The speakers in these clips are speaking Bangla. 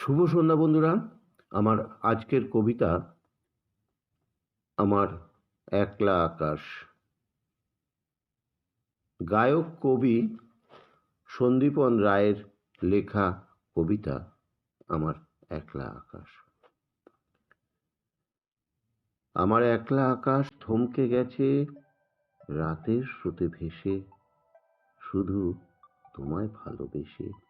শুভ সন্ধ্যা বন্ধুরা। আমার আজকের কবিতা আমার একলা আকাশ। গায়ক, কবি সন্দীপন রায়ের লেখা কবিতা আমার একলা আকাশ। আমার একলা আকাশ থমকে গেছে, রাতের স্রোতে ভেসে, শুধু তোমায় ভালোবেসে।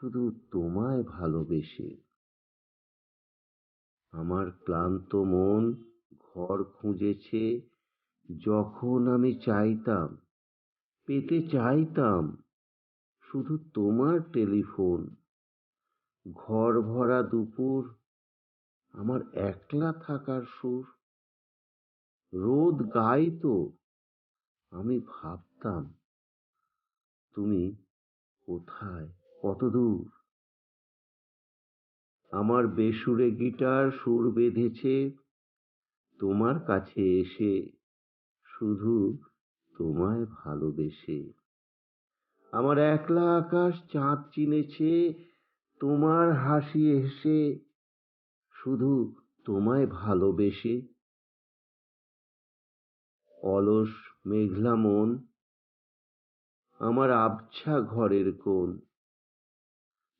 শুধু তোমায় ভালোবেসে। আমার ক্লান্ত মন ঘর খুঁজেছে, যখন আমি চাইতাম, পেতে চাইতাম, শুধু তোমার টেলিফোন। ঘর ভরা দুপুর, আমার একলা থাকার সুর। রোদ গাইতো, আমি ভাবতাম, তুমি কোথায়? কত দূর? আমার বেসুরে গিটার সুর বেঁধেছে, তোমার কাছে এসে শুধু তোমায় ভালোবেসে। আমার একলা আকাশ চাঁদ চিনেছে, তোমার হাসি এসে শুধু তোমায় ভালোবেসে। অলস, মেঘলা মন, আমার আবছা ঘরের কোণ।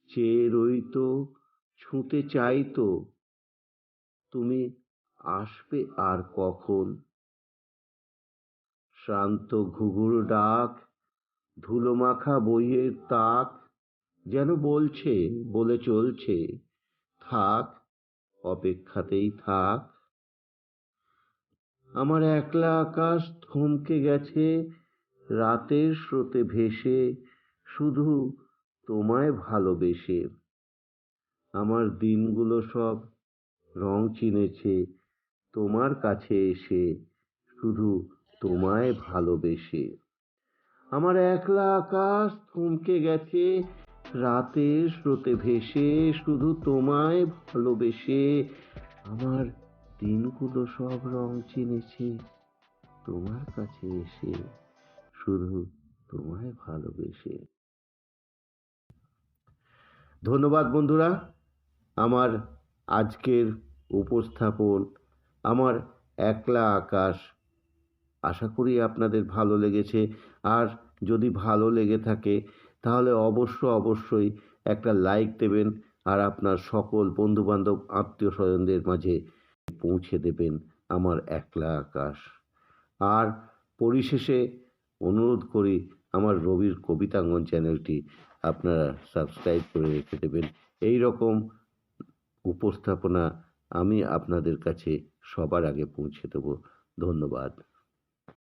চেয়ে রইতো ছুঁতে চাইতো তুমি আসবে আর কখন? শ্রান্ত ঘুঘুর ডাক ধুলো মাখা বইয়ের তাক, যেন বলছে, বলে চলছে, থাক, অপেক্ষাতেই থাক। আমার একলা আকাশ থমকে গেছে, রাতের স্রোতে ভেসে, শুধু তোমায় ভালোবেসে। আমার দিনগুলো সব রং চিনেছে, তোমার কাছে এসে শুধু তোমায় ভালোবেসে। আমার একলা আকাশ থমকে গেছে, রাতের স্রোতে ভেসে শুধু তোমায় ভালোবেসে। আমার দিনগুলো সব রং চিনেছে, তোমার কাছে এসে শুধু তোমায় ভালোবেসে। ধন্যবাদ বন্ধুরা। আমার আজকের উপস্থাপন, আমার একলা আকাশ, আশা করি আপনাদের ভালো লেগেছে। আর যদি ভালো লেগে থাকে, তাহলে অবশ্য অবশ্যই একটা লাইক দেবেন আর আপনার সকল বন্ধুবান্ধব আত্মীয় স্বজনদের মাঝে পৌঁছে দেবেন আমার একলা আকাশ। আর পরিশেষে অনুরোধ করি আমার রবির কবিতাঙ্গন চ্যানেলটি আপনারা সাবস্ক্রাইব করে রেখে দেবেন। এই রকম উপস্থাপনা আমি আপনাদের কাছে সবার আগে পৌঁছে দেব। ধন্যবাদ।